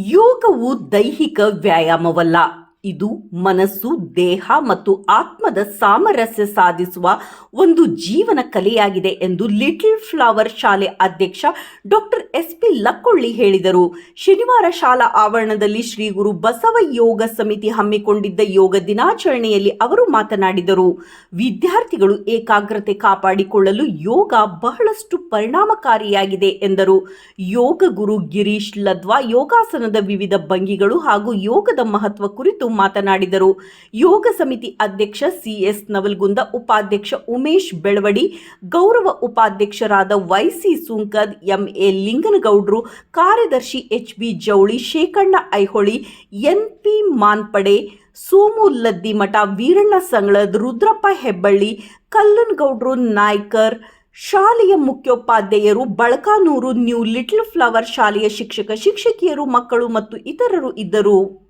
ಯೋಗವು ದೈಹಿಕ ವ್ಯಾಯಾಮವಲ್ಲ. ಇದು ಮನಸ್ಸು, ದೇಹ ಮತ್ತು ಆತ್ಮದ ಸಾಮರಸ್ಯ ಸಾಧಿಸುವ ಒಂದು ಜೀವನ ಕಲೆಯಾಗಿದೆ ಎಂದು ಲಿಟಲ್ ಫ್ಲವರ್ ಶಾಲೆ ಅಧ್ಯಕ್ಷ ಡಾಕ್ಟರ್ ಎಸ್ ಪಿ ಲಕ್ಕೊಳ್ಳಿ ಹೇಳಿದರು. ಶನಿವಾರ ಶಾಲಾ ಆವರಣದಲ್ಲಿ ಶ್ರೀ ಗುರು ಬಸವ ಯೋಗ ಸಮಿತಿ ಹಮ್ಮಿಕೊಂಡಿದ್ದ ಯೋಗ ದಿನಾಚರಣೆಯಲ್ಲಿ ಅವರು ಮಾತನಾಡಿದರು. ವಿದ್ಯಾರ್ಥಿಗಳು ಏಕಾಗ್ರತೆ ಕಾಪಾಡಿಕೊಳ್ಳಲು ಯೋಗ ಬಹಳಷ್ಟು ಪರಿಣಾಮಕಾರಿಯಾಗಿದೆ ಎಂದರು. ಯೋಗ ಗುರು ಗಿರೀಶ್ ಲದ್ವಾ ಯೋಗಾಸನದ ವಿವಿಧ ಭಂಗಿಗಳು ಹಾಗೂ ಯೋಗದ ಮಹತ್ವ ಕುರಿತು ಮಾತನಾಡಿದರು. ಯೋಗ ಸಮಿತಿ ಅಧ್ಯಕ್ಷ ಸಿಎಸ್ ನವಲ್ಗುಂದ, ಉಪಾಧ್ಯಕ್ಷ ಉಮೇಶ್ ಬೆಳವಡಿ, ಗೌರವ ಉಪಾಧ್ಯಕ್ಷರಾದ ವೈಸಿ ಸುಂಕದ್, ಎಂಎ ಲಿಂಗನಗೌಡ್ರು, ಕಾರ್ಯದರ್ಶಿ H B Jouli, Shekhanna Aihole, N P Manpade, Somu Laddimath, Veeranna Sangalad, Rudrappa Hebballi, Kallanagoudru Naikar, ಶಾಲೆಯ ಮುಖ್ಯೋಪಾಧ್ಯಾಯರು, ಬಳಕಾನೂರು, ನ್ಯೂ ಲಿಟಲ್ ಫ್ಲವರ್ ಶಾಲೆಯ ಶಿಕ್ಷಕ, ಶಿಕ್ಷಕಿಯರು, ಮಕ್ಕಳು ಮತ್ತು ಇತರರು ಇದ್ದರು.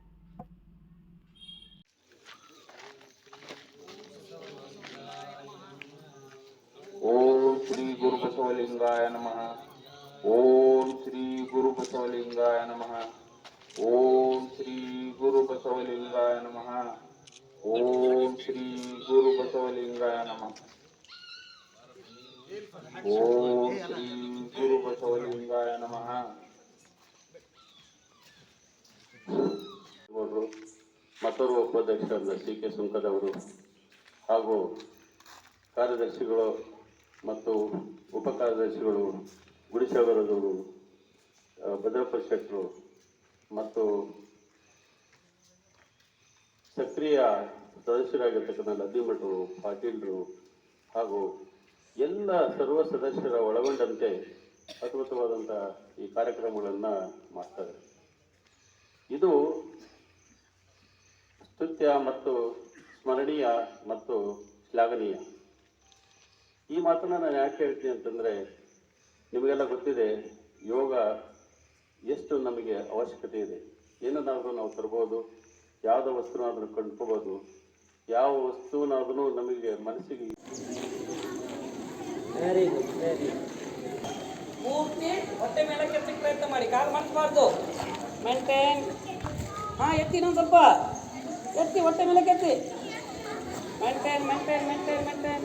ಗುರು ಬಸವಲಿಂಗಾಯ ನಮಃ ಓಂ ಶ್ರೀ ಗುರು ಬಸವಲಿಂಗಾಯ ನಮಃ ಓಂ ಶ್ರೀ ಗುರು ಬಸವಲಿಂಗಾಯ ನಮಃ ಓಂ ಶ್ರೀ ಗುರು ಬಸವಲಿಂಗಾಯ ನಮಃ ಓಂ ಶ್ರೀ ಗುರು ಬಸವಲಿಂಗಾಯ ನಮಃ ಗೌಡ್ರು ಮತ್ತೋರ್ವ ಉಪಾಧ್ಯಕ್ಷರಾದ ಸಿ ಕೆ ಸುಂಕದವರು ಹಾಗೂ ಕಾರ್ಯದರ್ಶಿಗಳು ಮತ್ತು ಉಪ ಕಾರ್ಯದರ್ಶಿಗಳು ಗುಡಿಸಾಗರದವರು ಭದ್ರಪ್ಪ ಶೆಟ್ಟರು ಮತ್ತು ಸಕ್ರಿಯ ಸದಸ್ಯರಾಗಿರ್ತಕ್ಕಂಥ ಲದ್ದಿಮಠರು ಪಾಟೀಲರು ಹಾಗೂ ಎಲ್ಲ ಸರ್ವ ಸದಸ್ಯರ ಒಳಗೊಂಡಂತೆ ಅದ್ಭುತವಾದಂಥ ಈ ಕಾರ್ಯಕ್ರಮಗಳನ್ನು ಮಾಡ್ತಾರೆ. ಇದು ಸ್ತುತ್ಯ ಮತ್ತು ಸ್ಮರಣೀಯ ಮತ್ತು ಶ್ಲಾಘನೀಯ. ಈ ಮಾತನ್ನ ನಾನು ಯಾಕೆ ಹೇಳ್ತೀನಿ ಅಂತಂದರೆ ನಿಮಗೆಲ್ಲ ಗೊತ್ತಿದೆ ಯೋಗ ಎಷ್ಟು ನಮಗೆ ಅವಶ್ಯಕತೆ ಇದೆ. ಏನನ್ನಾದರೂ ನಾವು ತರ್ಬೋದು ಯಾವುದೋ ವಸ್ತುನಾದರೂ ಕಂಡ್ಕೋಬೋದು ಯಾವ ವಸ್ತುವನ್ನಾದ್ರೂ ನಮಗೆ ಮನಸ್ಸಿಗೆ ಪೂರ್ತಿ ಹೊಟ್ಟೆ ಮೇಲೆ ಕೆತ್ತಕ್ಕೆ ಪ್ರಯತ್ನ ಮಾಡಿ ಕಾಲು ಮಾಡಿಸ್ಬಾರ್ದು ಮೆಂಟೇನ್ ಹಾಂ ಎತ್ತಿ ಇನ್ನೊಂದು ಸ್ವಲ್ಪ. ಎತ್ತಿ ಹೊಟ್ಟೆ ಮೇಲೆ ಕೆತ್ತಿ. Maintain maintain maintain maintain